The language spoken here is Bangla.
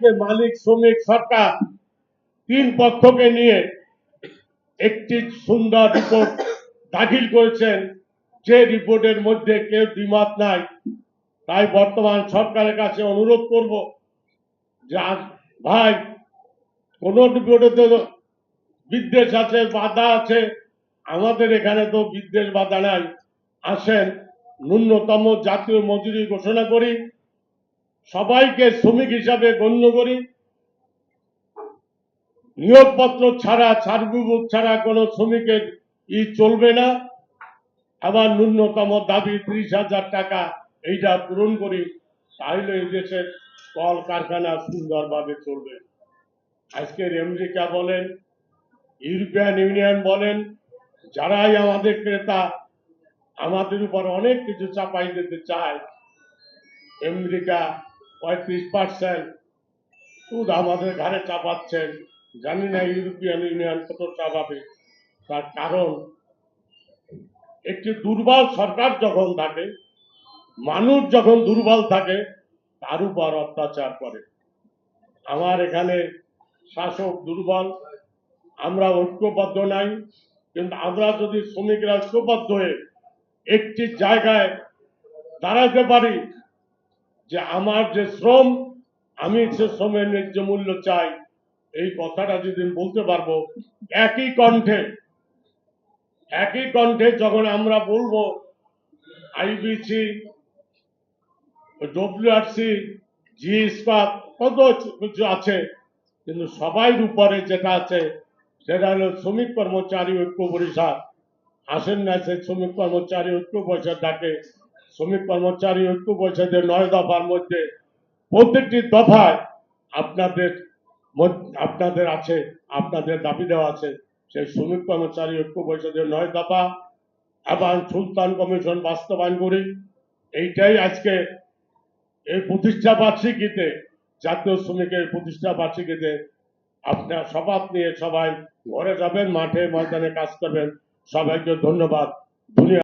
আজকে মালিক, শ্রমিক, সরকার তিন পক্ষকে নিয়ে একটি সুন্দর রিপোর্ট দাখিল করেছেন। যে রিপোর্টের মধ্যে কেউ দ্বিমত নাই। তাই বর্তমান সরকারের কাছে অনুরোধ করব যে ভাই, কোন রিপোর্টে তো বিদ্বেষ আছে, বাধা আছে। আমাদের এখানে তো বিদ্বেষ বাধা নাই। আসেন, ন্যূনতম জাতীয় মজুরি ঘোষণা করি। সবাইকে শ্রমিক হিসাবে গণ্য করি। নিয়োগপত্র ছাড়া সার্টিফিকেট ছাড়া কোনো শ্রমিকের ই চলবে না। আবার ন্যূনতম দাবি ত্রিশ হাজার টাকা এইটা পূরণ করি তাহলে এই দেশের কল কারখানা সুন্দরভাবে চলবে। আজকের আমেরিকা বলেন, ইউরোপিয়ান ইউনিয়ন বলেন, যারাই আমাদের ক্রেতা, আমাদের উপর অনেক কিছু চাপাই দিতে চায় আমেরিকা পঁয়ত্রিশ পার্সেন্ট সুদ আমাদের ঘাড়ে চাপাচ্ছেন। জানি না ইউরোপিয়ান ইউনিয়ন কত চাপাবে। তার কারণ, একটি দুর্বল সরকার যখন থাকে, মানুষ যখন দুর্বল থাকে, তার উপর অত্যাচার করে। আমার এখানে শাসক দুর্বল, আমরা ঐক্যবদ্ধ নাই, কিন্তু আমরা যদি শ্রমিকরা ঐক্যবদ্ধ হয়ে একটি জায়গায় দাঁড়াতে পারি যে আমার যে শ্রম, আমি সে শ্রমের ন্যায্য মূল্য চাই। এই কথাটা যদি বলতে পারব, একই কণ্ঠে একই কণ্ঠে যখন আমরা বলব আইবিসি ডব্লিউআরসি জি ইস্পাত, কত কিছু আছে, কিন্তু সবাই উপরে যেটা আছে, সেটা হলো শ্রমিক কর্মচারী ঐক্য পরিষদ। আসেন না সেই শ্রমিক কর্মচারী ঐক্য পরিষদ ডাকে। শ্রমিক কর্মচারী ঐক্য পরিষদের নয় দফার মধ্যে প্রত্যেকটি দফায় আপনাদের আপনাদের আছে, আপনাদের দাবি দেওয়া আছে। সেই শ্রমিক কর্মচারী ঐক্য পরিষদের নয় দফা এবং সুলতান কমিশন বাস্তবায়ন করি। এইটাই আজকে এই প্রতিষ্ঠা বার্ষিকীতে, জাতীয় শ্রমিকের প্রতিষ্ঠা বার্ষিকীতে আপনার শপথ নিয়ে সবাই ঘরে যাবেন, মাঠে ময়দানে কাজ করবেন। সবাইকে ধন্যবাদ। দুনিয়া